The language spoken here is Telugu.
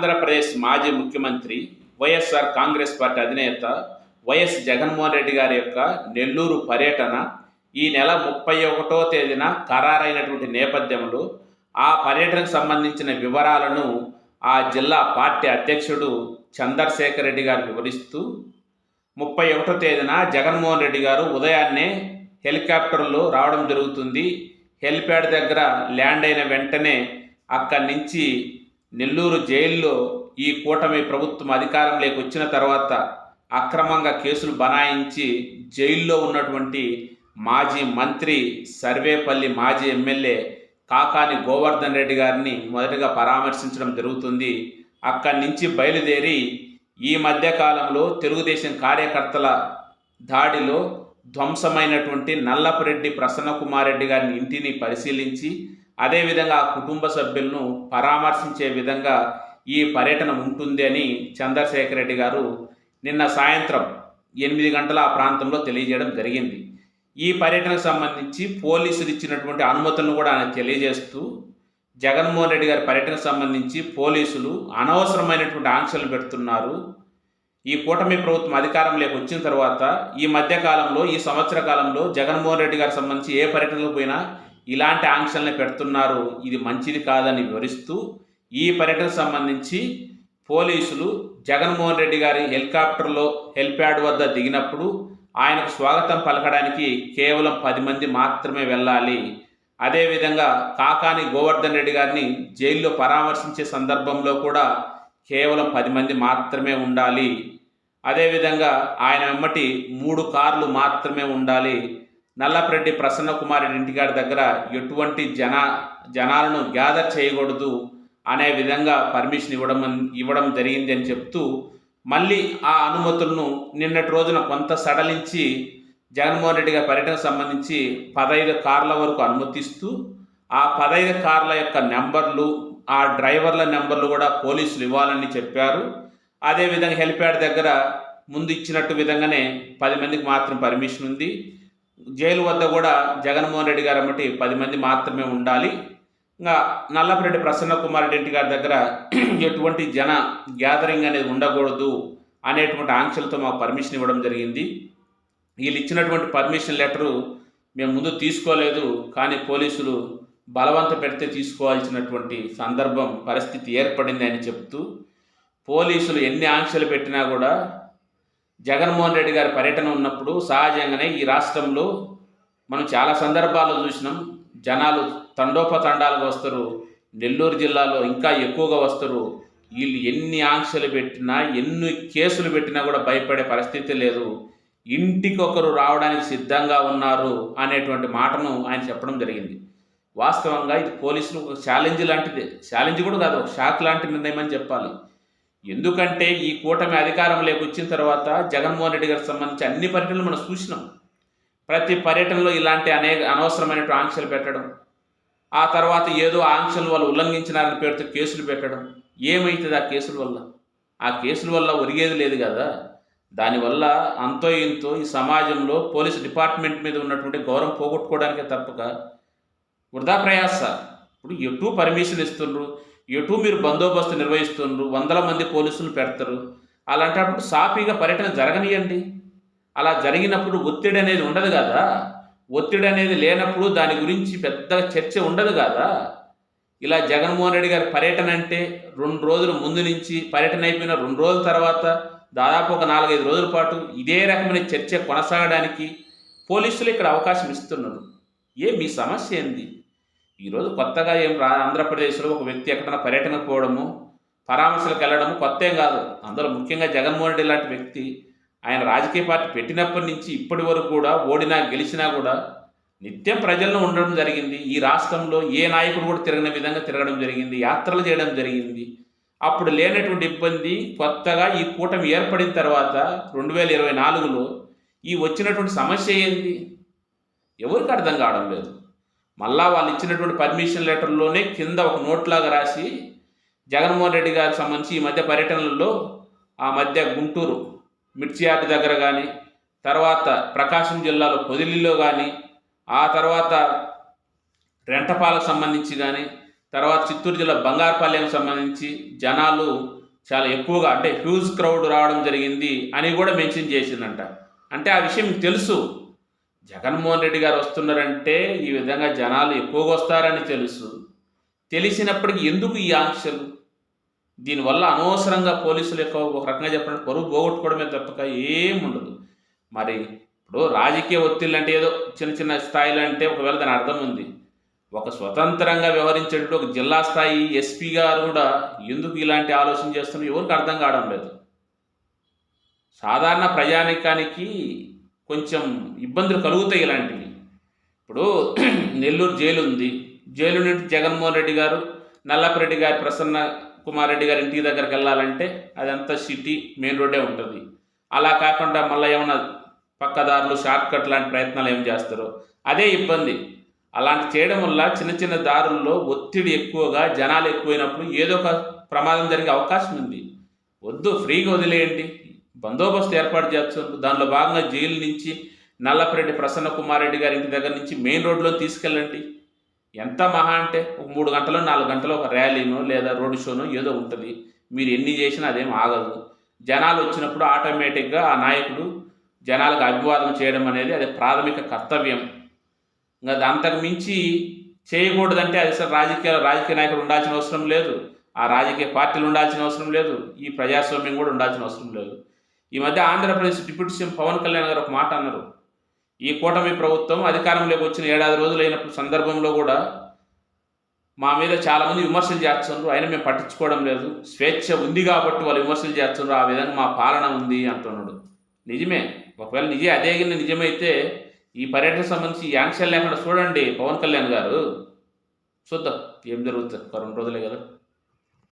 ఆంధ్రప్రదేశ్ మాజీ ముఖ్యమంత్రి వైఎస్ఆర్ కాంగ్రెస్ పార్టీ అధినేత వైఎస్ జగన్మోహన్ రెడ్డి గారి యొక్క నెల్లూరు పర్యటన ఈ నెల ముప్పై ఒకటో తేదీన ఖరారైనటువంటి నేపథ్యంలో ఆ పర్యటనకు సంబంధించిన వివరాలను ఆ జిల్లా పార్టీ అధ్యక్షుడు చంద్రశేఖర్ రెడ్డి గారు వివరిస్తూ ముప్పై ఒకటో తేదీన జగన్మోహన్ రెడ్డి గారు ఉదయాన్నే హెలికాప్టర్లో రావడం జరుగుతుంది. హెలిప్యాడ్ దగ్గర ల్యాండ్ అయిన వెంటనే అక్కడి నుంచి నెల్లూరు జైల్లో ఈ కూటమి ప్రభుత్వం అధికారంలోకి వచ్చిన తర్వాత అక్రమంగా కేసులు బనాయించి జైల్లో ఉన్నటువంటి మాజీ మంత్రి సర్వేపల్లి మాజీ ఎమ్మెల్యే కాకాని గోవర్ధన్ రెడ్డి గారిని మొదటగా పరామర్శించడం జరుగుతుంది. అక్కడి నుంచి బయలుదేరి ఈ మధ్యకాలంలో తెలుగుదేశం కార్యకర్తల దాడిలో ధ్వంసమైనటువంటి నల్లపురెడ్డి ప్రసన్నకుమారెడ్డి గారిని ఇంటిని పరిశీలించి అదేవిధంగా ఆ కుటుంబ సభ్యులను పరామర్శించే విధంగా ఈ పర్యటన ఉంటుంది అని చంద్రశేఖర్ రెడ్డి గారు నిన్న సాయంత్రం ఎనిమిది గంటల ఆ ప్రాంతంలో తెలియజేయడం జరిగింది. ఈ పర్యటనకు సంబంధించి పోలీసులు ఇచ్చినటువంటి అనుమతులను కూడా ఆయన తెలియజేస్తూ జగన్మోహన్ రెడ్డి గారి పర్యటనకు సంబంధించి పోలీసులు అనవసరమైనటువంటి ఆంక్షలు పెడుతున్నారు. ఈ కూటమి ప్రభుత్వం అధికారంలోకి వచ్చిన తర్వాత ఈ మధ్య కాలంలో ఈ సంవత్సర కాలంలో జగన్మోహన్ రెడ్డి గారికి సంబంధించి ఏ పర్యటనకు పోయినా ఇలాంటి ఆంక్షల్ని పెడుతున్నారు ఇది మంచిది కాదని వివరిస్తూ ఈ పర్యటనకు సంబంధించి పోలీసులు జగన్మోహన్ రెడ్డి గారి హెలికాప్టర్లో హెలిప్యాడ్ వద్ద దిగినప్పుడు ఆయనకు స్వాగతం పలకడానికి కేవలం పది మంది మాత్రమే వెళ్ళాలి. అదేవిధంగా కాకాని గోవర్ధన్ రెడ్డి గారిని జైల్లో పరామర్శించే సందర్భంలో కూడా కేవలం పది మంది మాత్రమే ఉండాలి. అదేవిధంగా ఆయన వెమ్మటి మూడు కార్లు మాత్రమే ఉండాలి. నల్లపరెడ్డి ప్రసన్న కుమార్ రెడ్డి దగ్గర ఎటువంటి జన జనాలను గ్యాదర్ చేయకూడదు అనే విధంగా పర్మిషన్ ఇవ్వడం ఇవ్వడం జరిగింది అని చెప్తూ మళ్ళీ ఆ అనుమతులను నిన్నటి రోజున కొంత సడలించి జగన్మోహన్ రెడ్డి గారి పర్యటనకు సంబంధించి పదహైదు కార్ల వరకు అనుమతిస్తూ ఆ పదహైదు కార్ల యొక్క నెంబర్లు ఆ డ్రైవర్ల నెంబర్లు కూడా పోలీసులు ఇవ్వాలని చెప్పారు. అదేవిధంగా హెలిప్యాడ్ దగ్గర ముందు ఇచ్చినట్టు విధంగానే పది మందికి మాత్రం పర్మిషన్ ఉంది. జైలు వద్ద కూడా జగన్మోహన్ రెడ్డి గారు అమ్మటి పది మంది మాత్రమే ఉండాలి. ఇంకా నల్లపరెడ్డి ప్రసన్న కుమార్ రెడ్డి గారి దగ్గర ఎటువంటి జన గ్యాదరింగ్ అనేది ఉండకూడదు అనేటువంటి ఆంక్షలతో మాకు పర్మిషన్ ఇవ్వడం జరిగింది. వీళ్ళు ఇచ్చినటువంటి పర్మిషన్ లెటరు మేము ముందు తీసుకోలేదు కానీ పోలీసులు బలవంత పెడితే తీసుకోవాల్సినటువంటి సందర్భం పరిస్థితి ఏర్పడింది అని చెప్తూ పోలీసులు ఎన్ని ఆంక్షలు పెట్టినా కూడా జగన్మోహన్ రెడ్డి గారి పర్యటన ఉన్నప్పుడు సహజంగానే ఈ రాష్ట్రంలో మనం చాలా సందర్భాల్లో చూసినాం. జనాలు తండోపతండాలుగా వస్తారు. నెల్లూరు జిల్లాలో ఇంకా ఎక్కువగా వస్తారు. వీళ్ళు ఎన్ని ఆంక్షలు పెట్టినా ఎన్ని కేసులు పెట్టినా కూడా భయపడే పరిస్థితి లేదు. ఇంటికొకరు రావడానికి సిద్ధంగా ఉన్నారు అనేటువంటి మాటను ఆయన చెప్పడం జరిగింది. వాస్తవంగా ఇది పోలీసులు ఒక ఛాలెంజ్ లాంటిదే. ఛాలెంజ్ కూడా కాదు ఒక షాక్ లాంటి నిర్ణయం అని చెప్పాలి. ఎందుకంటే ఈ కూటమి అధికారంలోకి వచ్చిన తర్వాత జగన్మోహన్ రెడ్డి గారికి సంబంధించి అన్ని పర్యటనలు మనం చూసినాం. ప్రతి పర్యటనలో ఇలాంటి అనేక అనవసరమైన ఆంక్షలు పెట్టడం ఆ తర్వాత ఏదో ఆంక్షలు వాళ్ళు ఉల్లంఘించినారని పేరుతో కేసులు పెట్టడం ఏమవుతుంది ఆ కేసుల వల్ల? ఆ కేసుల వల్ల ఒరిగేది లేదు కదా. దానివల్ల అంతో ఇంతో ఈ సమాజంలో పోలీస్ డిపార్ట్మెంట్ మీద ఉన్నటువంటి గౌరవం పోగొట్టుకోవడానికే తప్పక వృధా ప్రయాస. ఇప్పుడు ఎటు పర్మిషన్ ఇస్తుండ్రు ఎటు మీరు బందోబస్తు నిర్వహిస్తున్నారు వందల మంది పోలీసులు పెడతారు. అలాంటప్పుడు సాఫీగా పర్యటన జరగనియండి. అలా జరిగినప్పుడు ఒత్తిడి అనేది ఉండదు కదా. ఒత్తిడి అనేది లేనప్పుడు దాని గురించి పెద్ద చర్చ ఉండదు కదా. ఇలా జగన్మోహన్ రెడ్డి గారి పర్యటన అంటే రెండు రోజుల ముందు నుంచి పర్యటన అయిపోయిన రెండు రోజుల తర్వాత దాదాపు ఒక నాలుగైదు రోజుల పాటు ఇదే రకమైన చర్చ కొనసాగడానికి పోలీసులు ఇక్కడ అవకాశం ఇస్తున్నారు. ఏ మీ సమస్య ఏంది? ఈరోజు కొత్తగా ఏం రా ఆంధ్రప్రదేశ్లో ఒక వ్యక్తి ఎక్కడైనా పర్యటనకు పోవడము పరామర్శలకు వెళ్ళడము కొత్త ఏం కాదు. అందులో ముఖ్యంగా జగన్మోహన్ రెడ్డి లాంటి వ్యక్తి ఆయన రాజకీయ పార్టీ పెట్టినప్పటి నుంచి ఇప్పటి వరకు కూడా ఓడినా గెలిచినా కూడా నిత్యం ప్రజల్లో ఉండడం జరిగింది. ఈ రాష్ట్రంలో ఏ నాయకుడు కూడా తిరగని విధంగా తిరగడం జరిగింది. యాత్రలు చేయడం జరిగింది. అప్పుడు లేనటువంటి ఇబ్బంది కొత్తగా ఈ కూటమి ఏర్పడిన తర్వాత రెండు వేల ఇరవై నాలుగులో ఈ వచ్చినటువంటి సమస్య ఏంది? ఎవరికి అర్థం కావడం లేదు. మళ్ళా వాళ్ళు ఇచ్చినటువంటి పర్మిషన్ లెటర్లోనే కింద ఒక నోట్లాగా రాసి జగన్మోహన్ రెడ్డి గారికి సంబంధించి ఈ మధ్య పర్యటనల్లో ఆ మధ్య గుంటూరు మిర్చి దగ్గర కానీ తర్వాత ప్రకాశం జిల్లాలో పొదిలిలో కానీ ఆ తర్వాత రెంటపాలకు సంబంధించి కానీ తర్వాత చిత్తూరు జిల్లా బంగారుపాలెం సంబంధించి జనాలు చాలా ఎక్కువగా అంటే హ్యూజ్ క్రౌడ్ రావడం జరిగింది అని కూడా మెన్షన్ చేసిందంట. అంటే ఆ విషయం తెలుసు. జగన్మోహన్ రెడ్డి గారు వస్తున్నారంటే ఈ విధంగా జనాలు ఎక్కువగా వస్తారని తెలుసు. తెలిసినప్పటికీ ఎందుకు ఈ ఆంక్షలు? దీనివల్ల అనవసరంగా పోలీసులు ఎక్కువ ఒక రకంగా చెప్పినట్టు పరువు పోగొట్టుకోవడమే తప్పక ఏముండదు మరి ఇప్పుడు రాజకీయ ఒత్తిళ్ళు అంటే ఏదో చిన్న చిన్న స్థాయిలో అంటే ఒకవేళ దాని అర్థం ఉంది. ఒక స్వతంత్రంగా వ్యవహరించేటట్టు ఒక జిల్లా స్థాయి ఎస్పీ గారు కూడా ఎందుకు ఇలాంటి ఆలోచన చేస్తున్నారు? ఎవరికి అర్థం కావడం లేదు. సాధారణ ప్రజానికానికి కొంచెం ఇబ్బందులు కలుగుతాయి ఇలాంటివి. ఇప్పుడు నెల్లూరు జైలు ఉంది. జైలు నుండి జగన్మోహన్ రెడ్డి గారు నల్లపరెడ్డి గారి ప్రసన్న కుమార్ రెడ్డి గారి ఇంటి దగ్గరికి వెళ్ళాలంటే అదంతా సిటీ మెయిన్ రోడ్డే ఉంటుంది. అలా కాకుండా మళ్ళీ ఏమైనా పక్కదారులు షార్ట్కట్ లాంటి ప్రయత్నాలు ఏం చేస్తారో? అదే ఇబ్బంది. అలాంటి చేయడం వల్ల చిన్న చిన్న దారుల్లో ఒత్తిడి ఎక్కువగా జనాలు ఎక్కువైనప్పుడు ఏదో ఒక ప్రమాదం జరిగే అవకాశం ఉంది. వద్దు ఫ్రీగా వదిలేయండి. బందోబస్తు ఏర్పాటు చేస్తున్నారు దానిలో భాగంగా జైలు నుంచి నల్లపరెడ్డి ప్రసన్న కుమార్ రెడ్డి గారి ఇంటి దగ్గర నుంచి మెయిన్ రోడ్లో తీసుకెళ్ళండి. ఎంత మహా అంటే ఒక మూడు గంటలు నాలుగు గంటలు ఒక ర్యాలీనో లేదా రోడ్ షోనో ఏదో ఉంటుంది. మీరు ఎన్ని చేసినా అదేం ఆగదు. జనాలు వచ్చినప్పుడు ఆటోమేటిక్గా ఆ నాయకుడు జనాలకు అభివాదం చేయడం అనేది అది ప్రాథమిక కర్తవ్యం. ఇంకా అంతకు మించి చేయకూడదంటే అది అసలు రాజకీయ రాజకీయ నాయకుడు ఉండాల్సిన అవసరం లేదు. ఆ రాజకీయ పార్టీలు ఉండాల్సిన అవసరం లేదు. ఈ ప్రజాస్వామ్యం కూడా ఉండాల్సిన అవసరం లేదు. ఈ మధ్య ఆంధ్రప్రదేశ్ డిప్యూటీ సీఎం పవన్ కళ్యాణ్ గారు ఒక మాట అన్నారు. ఈ కూటమి ప్రభుత్వం అధికారంలోకి వచ్చిన ఏడాది రోజులైన సందర్భంలో కూడా మా మీద చాలామంది విమర్శలు చేస్తున్నారు. ఆయన మేము పట్టించుకోవడం లేదు. స్వేచ్ఛ ఉంది కాబట్టి వాళ్ళు విమర్శలు చేస్తున్నారు. ఆ విధంగా మా పాలన ఉంది అంటున్నాడు. నిజమే. ఒకవేళ నిజే అదే నిజమైతే ఈ పర్యటన సంబంధించి ఈ లేకుండా చూడండి పవన్ కళ్యాణ్ గారు. చూద్దాం. ఏం జరుగుతుంది? ఒక రెండు రోజులే కదా.